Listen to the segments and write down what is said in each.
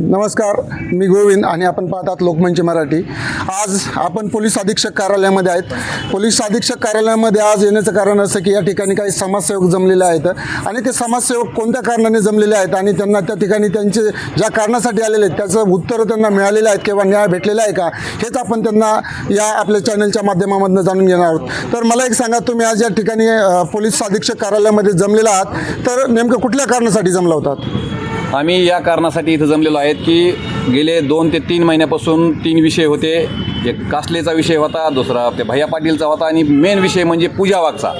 नमस्कार मी गोविंद आणि आपण पाहतात लोकमंच मराठी. आज आपण पोलीस अधीक्षक कार्यालयामध्ये आहेत. पोलीस अधीक्षक कार्यालयामध्ये आज येण्याचं कारण असं की या ठिकाणी काही समाजसेवक जमलेले आहेत आणि ते समाजसेवक कोणत्या कारणाने जमलेले आहेत आणि त्यांना त्या ठिकाणी त्यांचे ज्या कारणासाठी आलेले आहेत त्याचं उत्तर त्यांना मिळालेलं आहेत किंवा न्याय भेटलेला आहे का हेच आपण त्यांना या आपल्या चॅनलच्या माध्यमामधून जाणून घेणार आहोत. तर मला एक सांगा तुम्ही आज या ठिकाणी पोलीस अधीक्षक कार्यालयामध्ये जमलेला आहात तर नेमकं कुठल्या कारणासाठी जमला होतात? आम्ही या कारणासाठी इथं जमलेलो आहेत की गेले दोन ते तीन महिन्यापासून तीन विषय होते. एक कासलेचा विषय होता दुसरा ते भैया पाटीलचा होता आणि मेन विषय म्हणजे पूजा वाघचा.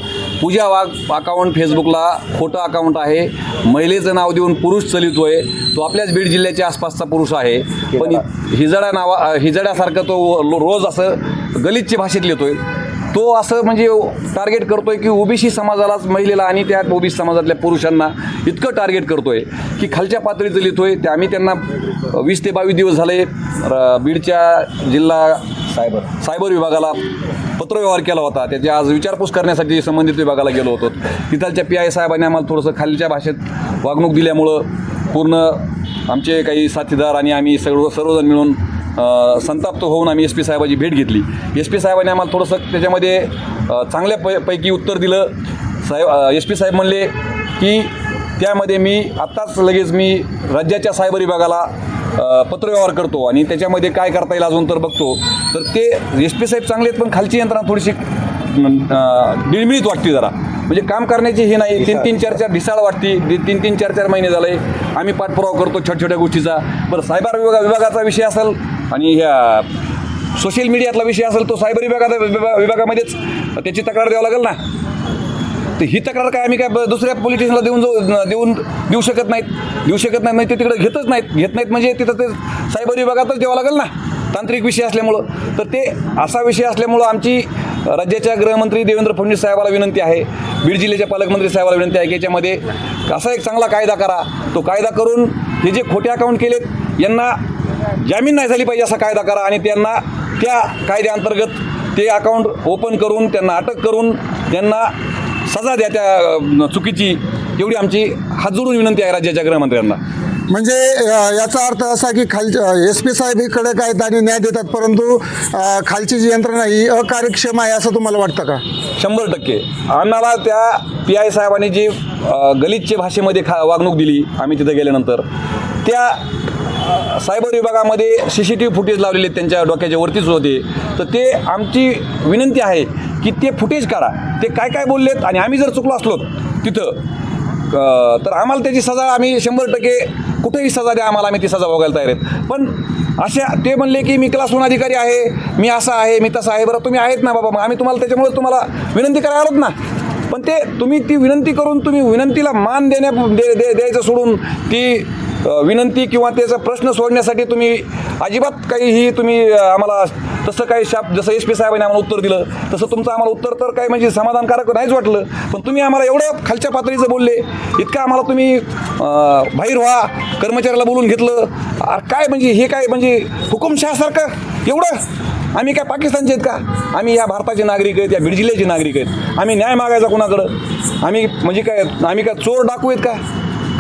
पूजा वाघ अकाउंट फेसबुकला खोटं अकाउंट आहे. महिलेचं नाव देऊन पुरुष चलितोय. तो आपल्याच बीड जिल्ह्याच्या आसपासचा पुरुष आहे. पण हिजडा नावा हिजड्यासारखं तो लो- रोज असं गलितच्या भाषेत लिहितोय. तो असं म्हणजे टार्गेट करतोय की ओबीसी समाजालाच महिलेला आणि त्या ओबीसी समाजातल्या पुरुषांना इतकं टार्गेट करतोय की खालच्या पातळीचं लिहितोय. ते आम्ही त्यांना वीस ते बावीस दिवस झाले र- बीडच्या जिल्हा सायबर सायबर विभागाला पत्रव्यवहार केला होता. त्याची आज विचारपूस करण्यासाठी संबंधित विभागाला गेलो होतो. तिथलच्या पी आय साहेबांनी आम्हाला थोडंसं खालच्या भाषेत वागणूक दिल्यामुळं पूर्ण आमचे काही साथीदार आणि आम्ही सर्व सर्वजण मिळून संताप्त होऊन आम्ही एस पी साहेबाची भेट घेतली. एस पी साहेबांनी आम्हाला थोडंसं त्याच्यामध्ये चांगल्या पै पैकी उत्तर दिलं. साहेब एस पी साहेब म्हणले की त्यामध्ये मी आत्ताच लगेच मी राज्याच्या सायबर विभागाला पत्रव्यवहार करतो आणि त्याच्यामध्ये काय करता येईल अजून तर बघतो. तर ते एस पी साहेब चांगले आहेत पण खालची यंत्रणा थोडीशी अ, वाटते जरा. म्हणजे काम करण्याची हे नाही. तीन तीन चार चार ढिसाळ वाटते. तीन तीन चार चार महिने झाले. आम्ही पाठपुरावा करतो छोट्या छोट्या गोष्टीचा. बरं सायबर विभागा विभागाचा विषय असेल आणि ह्या सोशल मीडियातला विषय असेल तो सायबर विभागाचा विभा- विभागामध्येच त्याची तक्रार द्यावं लागेल ना? तर ही तक्रार काय आम्ही काय ब- दुसऱ्या पोलीस देऊन जाऊ देऊन देऊ शकत नाहीत? देऊ शकत नाहीत नाही ते तिकडे घेतच नाहीत. घेत नाहीत म्हणजे तिथं ते सायबर विभागातच द्यावं लागेल ना? तांत्रिक विषय असल्यामुळं. तर ते असा विषय असल्यामुळं आमची राज्याच्या गृहमंत्री देवेंद्र फडणवीस साहेबाला विनंती आहे. बीड जिल्ह्याच्या पालकमंत्री साहेबाला विनंती आहे की याच्यामध्ये असा एक चांगला कायदा करा. तो कायदा करून हे जे खोटे अकाउंट केलेत यांना जामीन नाही झाली पाहिजे असा कायदा करा आणि त्यांना त्या कायद्याअंतर्गत ते अकाउंट ओपन करून त्यांना अटक करून त्यांना सजा द्या त्या चुकीची. एवढी आमची हात जोडून विनंती आहे राज्याच्या गृहमंत्र्यांना. म्हणजे याचा अर्थ असा की खालच्या एस पी साहेब इकडे काय आणि न्याय देतात परंतु खालची जी यंत्रणा ही अकार्यक्षम आहे असं तुम्हाला वाटतं का? शंभर टक्के. आम्हाला त्या पी आय साहेबांनी जी अ, गलितच्या भाषेमध्ये खा वागणूक दिली आम्ही तिथं गेल्यानंतर त्या सायबर विभागामध्ये C C T V footage लावलेले आहेत त्यांच्या डोक्याच्या वरतीच होते. तर ते आमची विनंती आहे की ते फुटेज काढा. ते काय काय बोललेत आणि आम्ही जर चुकलो असलो तिथं तर आम्हाला त्याची सजा आम्ही शंभर टक्के कुठेही सजा द्या आम्हाला आम्ही ती सजा भोगायला तयार आहेत. पण अशा ते म्हणले की मी क्लास वन अधिकारी आहे मी असा आहे मी तसा आहे बरं तुम्ही आहेत ना बाबा मग आम्ही तुम्हाला त्याच्यामुळे तुम्हाला विनंती करायला आलोत ना. पण ते तुम्ही ती विनंती करून तुम्ही विनंतीला मान देण्या दे, दे द्यायचं सोडून ती विनंती किंवा त्याचा प्रश्न सोडण्यासाठी तुम्ही अजिबात काहीही तुम्ही आम्हाला तसं काही शाप जसं एस पी साहेबांनी आम्हाला उत्तर दिलं तसं तुमचं आम्हाला उत्तर तर काही म्हणजे समाधानकारक नाहीच वाटलं पण तुम्ही आम्हाला एवढं खालच्या पातळीचं बोलले इतकं आम्हाला तुम्ही बाहेर व्हा कर्मचाऱ्याला बोलून घेतलं अरे काय म्हणजे हे काय म्हणजे हुकुमशहासारखं एवढं? आम्ही काय पाकिस्तानचे आहेत का? आम्ही या भारताचे नागरिक आहेत या बीड जिल्ह्याचे नागरिक आहेत आम्ही न्याय मागायचा कुणाकडं? आम्ही म्हणजे काय आम्ही काय चोर डाकू आहेत का?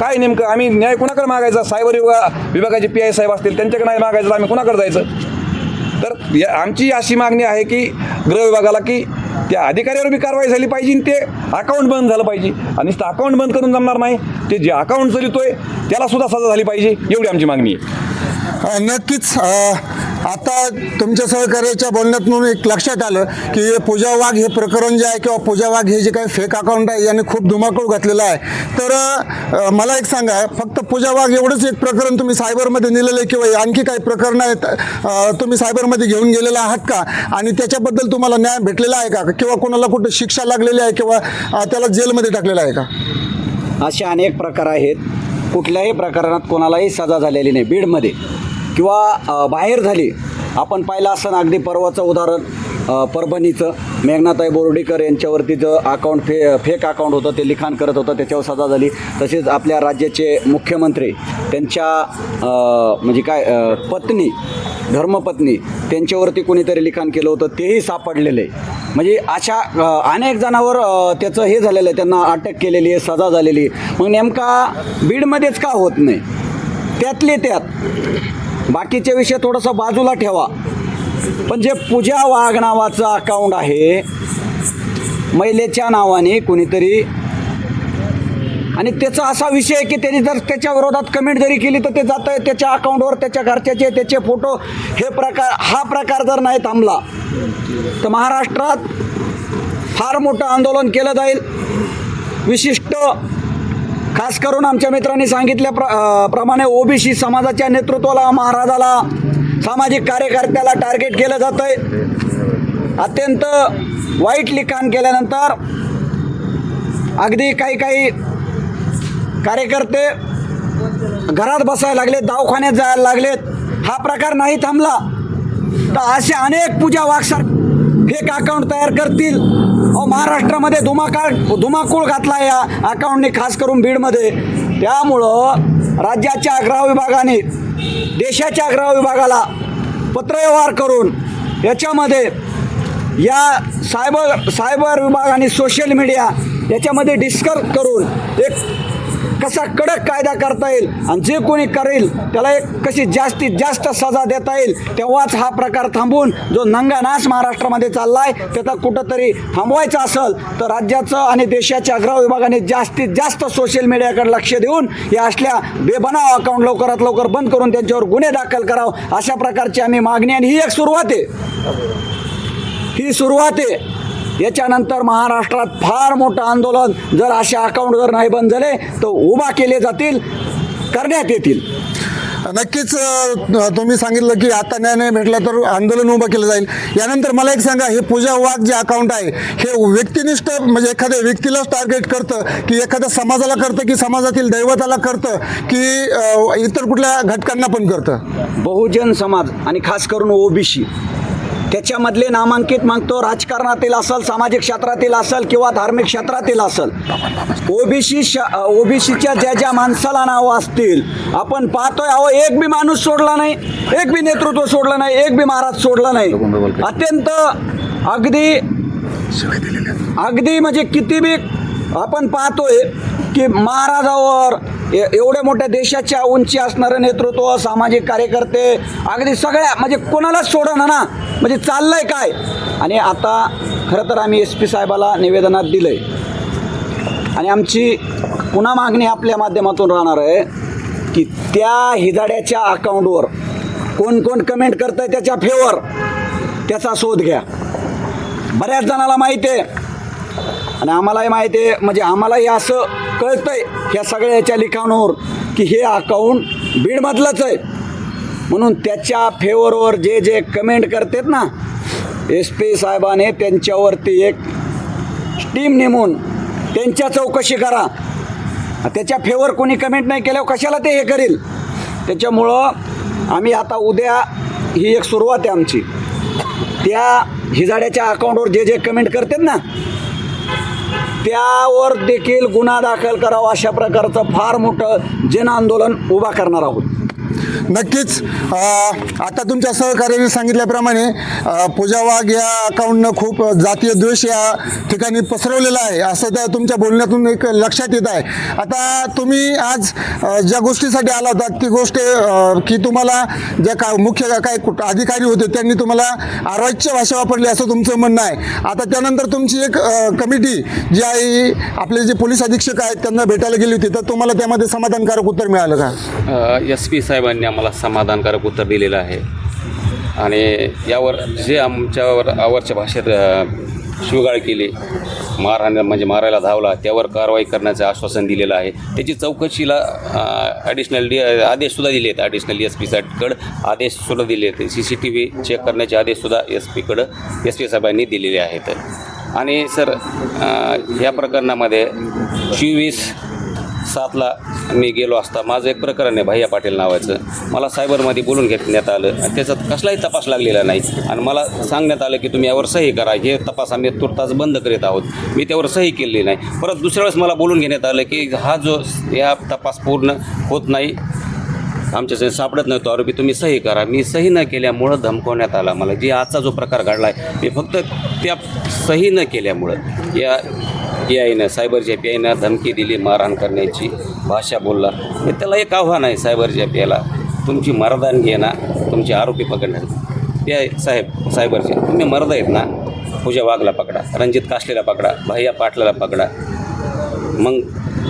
काय नेमकं? आम्ही न्याय कुणाकडे मागायचा? सायबर विभाग विभागाचे पी आय साहेब असतील त्यांच्याकडे नाही मागायचं आम्ही कुणाकडे जायचं? तर या आमची अशी मागणी आहे की गृह विभागाला की त्या अधिकाऱ्यावर बी कारवाई झाली पाहिजे आणि ते अकाउंट बंद झालं पाहिजे. आणि नुसतं अकाउंट बंद करून जमणार नाही. ते जे अकाउंट चलितोय त्याला सुद्धा सजा झाली पाहिजे. एवढी आमची मागणी आहे. नक्कीच आता तुमच्या सहकार्याच्या बोलण्यातून एक लक्षात आलं की पूजा वाघ हे प्रकरण जे आहे किंवा पूजा वाघ हे जे काही फेक अकाउंट आहे याने खूप धुमाकूळ घातलेला आहे. तर मला एक सांगा फक्त पूजा वाघ एवढंच एक प्रकरण तुम्ही सायबरमध्ये नेलेलं आहे किंवा आणखी काही प्रकरणं आहेत तुम्ही सायबरमध्ये घेऊन गेलेला आहात का? आणि त्याच्याबद्दल तुम्हाला न्याय भेटलेला आहे का? किंवा कोणाला कुठं शिक्षा लागलेली आहे किंवा त्याला जेलमध्ये टाकलेला आहे का? असे अनेक प्रकार आहेत. कुठल्याही प्रकरणात कोणालाही सजा झालेली नाही. बीडमध्ये. किंवा बाहेर झाली आपण पाहिलं असं अगदी परवाचं उदाहरण परभणीचं. मेघनाताई बोर्डीकर यांच्यावरतीचं अकाउंट फे फेक अकाउंट होतं ते लिखाण करत होतं त्याच्यावर सजा झाली. तसेच आपल्या राज्याचे मुख्यमंत्री त्यांच्या म्हणजे काय पत्नी धर्मपत्नी त्यांच्यावरती कोणीतरी लिखाण केलं होतं तेही सापडलेलं. आहे म्हणजे अशा अनेक जणांवर त्याचं हे झालेलं आहे त्यांना अटक केलेली आहे सजा झालेली आहे. मग नेमका बीडमध्येच का होत नाही? त्यातले त्यात. बाकीचे विषय थोडासा बाजूला ठेवा. पण जे पूजा वाघ नावाचं अकाउंट आहे महिलेच्या नावाने कुणीतरी आणि त्याचा असा विषय आहे की त्यांनी जर त्याच्या विरोधात कमेंट जरी केली तर ते जात आहे त्याच्या अकाउंटवर त्याच्या घरच्याचे त्याचे फोटो हे प्रकार हा प्रकार जर नाही थांबला तर महाराष्ट्रात फार मोठं आंदोलन केलं जाईल. विशिष्ट खास करून आमच्या मित्रांनी सांगितल्या प्र प्रमाणे ओबीसी समाजाच्या नेतृत्वाला महाराजाला सामाजिक कार्यकर्त्याला टार्गेट केलं जातं आहे अत्यंत वाईट लिखाण केल्यानंतर अगदी काही काही कार्यकर्ते घरात बसायला लागले दवाखान्यात जायला लागलेत. हा प्रकार नाही थांबला. तर असे अनेक पूजा वागसार फेक अकाउंट तयार करतील. अहो महाराष्ट्रामध्ये धुमाकाळ धुमाकूळ घातला या अकाउंटने खास करून बीडमध्ये. त्यामुळं राज्याच्या गृह विभागाने देशाच्या अग्रह विभागाला पत्रव्यवहार करून याच्यामध्ये या सायबर सायबर विभाग आणि सोशल मीडिया याच्यामध्ये डिस्कस करून एक कसा कडक कायदा करता येईल आणि जे कोणी करेल त्याला एक कशी जास्तीत जास्त सजा देता येईल तेव्हाच हा प्रकार थांबून जो नंगानाश महाराष्ट्रामध्ये चालला आहे त्याचा कुठंतरी थांबवायचा असेल तर राज्याचं आणि देशाच्या गृह विभागाने जास्तीत जास्त सोशल मीडियाकडे लक्ष देऊन या असल्या बेबनाव अकाउंट लवकरात लवकर बंद करून त्यांच्यावर गुन्हे दाखल करावं अशा प्रकारची आम्ही मागणी आणि ही एक सुरुवात आहे. ही सुरुवात आहे. याच्यानंतर महाराष्ट्रात फार मोठं आंदोलन जर असे अकाउंट जर नाही बंद झाले तर उभा केले जातील करण्यात येतील. नक्कीच तुम्ही सांगितलं की आता न्याय नाही भेटला तर आंदोलन उभं केलं जाईल. यानंतर मला एक सांगा हे पूजा वाघ जे अकाउंट आहे हे व्यक्तिनिष्ठ म्हणजे एखाद्या व्यक्तीलाच टार्गेट करतं की एखाद्या समाजाला करतं की समाजातील दैवताला करतं की इतर कुठल्या घटकांना पण करतं? बहुजन समाज आणि खास करून ओबीसी. त्याच्यामधले नामांकित मागतो राजकारणातील असेल सामाजिक क्षेत्रातील असेल किंवा धार्मिक क्षेत्रातील असेल. ओबीसी ओबीसीच्या ज्या ज्या माणसाला नावं असतील आपण पाहतोय अहो एक बी माणूस सोडला नाही एक बी नेतृत्व सोडलं नाही एक बी महाराज सोडला नाही. अत्यंत अगदी अगदी म्हणजे किती बी आपण पाहतोय की महाराजावर ए- एवढ्या मोठ्या देशाच्या उंची असणारं नेतृत्व सामाजिक कार्यकर्ते अगदी सगळ्या म्हणजे कोणालाच सोडणं ना म्हणजे चाललंय काय? आणि आता खरं तर आम्ही एस पी साहेबाला निवेदनात दिलंय. आणि आमची पुन्हा मागणी आपल्या माध्यमातून राहणार आहे की त्या हिजाड्याच्या अकाउंटवर कोण कोण कमेंट करतंय त्याच्या फेवर त्याचा शोध घ्या. बऱ्याच जणाला माहिती आहे आणि आम्हालाही माहिती आहे म्हणजे आम्हालाही असं कळतंय ह्या सगळ्या याच्या लिखाणावर की हे अकाउंट बीडमधलंच आहे. म्हणून त्याच्या फेवरवर जे जे कमेंट करतात ना एस पी साहेबाने त्यांच्यावरती एक टीम नेमून त्यांच्या चौकशी करा. त्याच्या फेवर कोणी कमेंट नाही केल्यावर कशाला ते हे करेल? त्याच्यामुळं आम्ही आता उद्या ही एक सुरुवात आहे आमची. त्या हिजाड्याच्या अकाउंटवर जे जे कमेंट करतात ना त्यावर देखील गुन्हा दाखल करावा अशा प्रकारचं फार मोठं जन आंदोलन उभा करणार आहोत. नक्कीच. आता तुमच्या सहकार्याने सांगितल्याप्रमाणे पूजा वाघ या अकाउंटनं खूप जातीय द्वेष या ठिकाणी पसरवलेला आहे असं त्या तुमच्या बोलण्यातून एक लक्षात येत आहे. आता तुम्ही आज ज्या गोष्टीसाठी आला होता ती गोष्ट की तुम्हाला ज्या का मुख्य काय अधिकारी होते त्यांनी तुम्हाला आरवाच्य भाषा वापरली असं तुमचं म्हणणं आहे. आता त्यानंतर तुमची एक कमिटी जी आहे आपले जे पोलीस अधीक्षक आहेत त्यांना भेटायला गेली होती तर तुम्हाला त्यामध्ये समाधानकारक उत्तर मिळालं का? एस पी साहेबांनी आम्हाला समाधानकारक उत्तर दिलेलं आहे. आणि यावर जे आमच्यावर आवरच्या भाषेत शिवगाळ केली मारहाण म्हणजे मारायला धावला त्यावर कारवाई करण्याचं आश्वासन दिलेलं आहे. त्याची चौकशीला ॲडिशनल डी आदेशसुद्धा दिले आहेत ॲडिशनल एस पी साहेबकडं आदेशसुद्धा दिले आहेत C C T V check करण्याचे आदेशसुद्धा एस पीकडं एस पी साहेबांनी दिलेले आहेत. आणि सर या प्रकरणामध्ये चोवीस सातला मी गेलो असता माझं एक प्रकरण आहे भैया पाटील नावाचं. मला सायबरमध्ये बोलून घेण्यात आलं आणि त्याचा कसलाही तपास लागलेला नाही. आणि मला सांगण्यात आलं की तुम्ही यावर सही करा. हे तपास आम्ही तुर्तास बंद करीत आहोत. मी त्यावर सही केलेली नाही. परत दुसऱ्या वेळेस मला बोलून घेण्यात आलं की हा जो या तपास पूर्ण होत नाही आमच्या सापडत नाही तो आरोपी तुम्ही सही करा. मी सही न केल्यामुळं धमकवण्यात आला. मला जे आजचा जो प्रकार घडला आहे मी फक्त त्या सही न केल्यामुळं या पी आयनं सायबरच्या पी आयनं धमकी दिली मारहाण करण्याची भाषा बोलला. हे त्याला एक आव्हान आहे सायबरच्या पी आयला तुमची मर्दानगी आहे ना तुमचे आरोपी पकडणार. पी आय साहेब सायबरचे तुम्ही मर्द आहेत ना पूजा वाघला पकडा रणजित कासलेला पकडा भैया पाटलाला पकडा. मग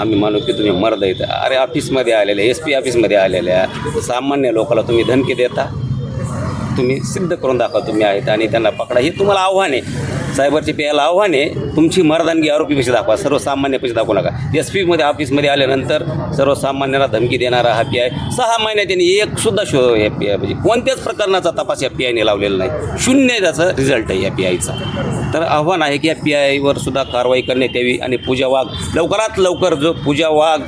आम्ही मानू की तुम्ही मर्द आहेत. अरे ऑफिसमध्ये आलेले एस पी ऑफिसमध्ये आलेल्या सामान्य लोकाला तुम्ही धमकी देता? तुम्ही सिद्ध करून दाखवा तुम्ही आहेत आणि त्यांना पकडा. हे तुम्हाला आव्हान आहे. सायबरचे प्यायला आव्हान आहे. तुमची मर्दानगी आरोपीपेक्षा दाखवा. सर्वसामान्यापेक्षा दाखवू नका. एस पीमध्ये ऑफिसमध्ये आल्यानंतर सर्वसामान्याला धमकी देणारा हा पी आय. सहा महिन्यात त्यांनी एक सुद्धा शो या पी आय म्हणजे कोणत्याच प्रकरणाचा तपास या पी आयने लावलेला नाही. शून्य त्याचा रिझल्ट आहे या पी आयचा. तर आव्हान आहे की या पी आयवर सुद्धा कारवाई करण्यात यावी आणि पूजा वाघ लवकरात लवकर जो पूजा वाघ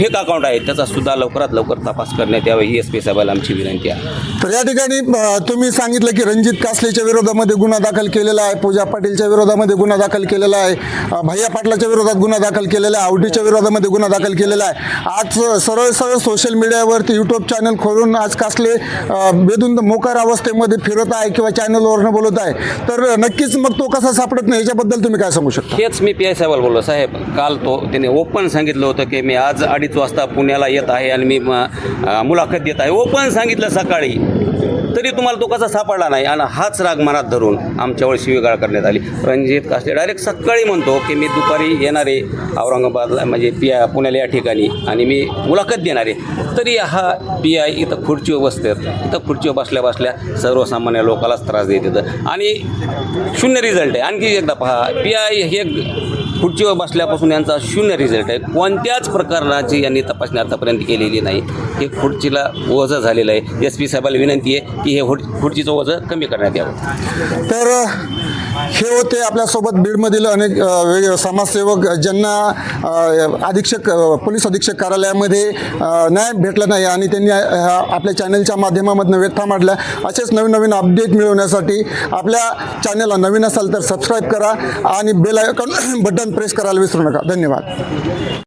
फेक अकाउंट आहे त्याचा सुद्धा लवकरात लवकर तपास करण्यात यावा ही एस पी साहेबाला आमची विनंती आहे. तर या ठिकाणी अ, तुम्ही सांगितलं की रणजित कासलेच्या विरोधामध्ये गुन्हा दाखल केलेला आहे पूजा पाटीलच्या विरोधामध्ये गुन्हा दाखल केलेला आहे अ, भैया पाटलाच्या विरोधात गुन्हा दाखल केलेला आहे आवडीच्या विरोधामध्ये गुन्हा दाखल केलेला आहे. आज सरळ सरळ सोशल मीडियावरती यूट्यूब चॅनल खोलून आज कासले अ, बेधुंद मोकार अवस्थेमध्ये फिरत आहे किंवा चॅनलवरनं बोलत आहे. तर नक्कीच मग तो कसा सापडत नाही याच्याबद्दल तुम्ही काय सांगू शकता? हेच मी पी आय साहेबाला बोललो साहेब काल तो त्याने ओपन सांगितलं होतं की मी आज अडीच वाजता पुण्याला येत आहे आणि मी मुलाखत देत आहे. ओपन सांगितलं सकाळी. तरी तुम्हाला तो कसा सापडला नाही. आणि हाच राग मनात धरून आमच्यावर शिवीगाळ करण्यात आली. रणजित कासले डायरेक्ट सकाळी म्हणतो की मी दुपारी येणार आहे औरंगाबादला म्हणजे पी आय पुण्याला या ठिकाणी आणि मी मुलाखत देणार. आहे तरी हा पी आय इथं खुर्चीवर बसतात. इथं खुर्चीवर बसल्या बसल्या सर्वसामान्य लोकांलाच त्रास देत येतं आणि शून्य रिझल्ट आहे. आणखी एकदा पहा. पी आय हे खुर्चीवर बसल्यापासून यांचा शून्य रिझल्ट आहे. कोणत्याच प्रकरणाची यांनी तपासणी आतापर्यंत केलेली नाही. हे खुर्चीला ओझं झालेलं आहे. एस पी साहेबाला विनंती आहे की हे खुर्चीचं ओझं कमी करण्यात यावं. तर हे होते आपल्यासोबत बीडमधील अनेक वेगळे समाजसेवक ज्यांना अधीक्षक पोलीस अधीक्षक कार्यालयामध्ये न्याय भेटला नाही आणि त्यांनी आपल्या चॅनलच्या माध्यमामधनं व्यथा मांडल्या. असेच नवीन नवीन अपडेट मिळवण्यासाठी आपल्या चॅनलला नवीन असाल तर सबस्क्राईब करा आणि बेल आयकॉन बटन प्रेस करायला विसरू नका. धन्यवाद.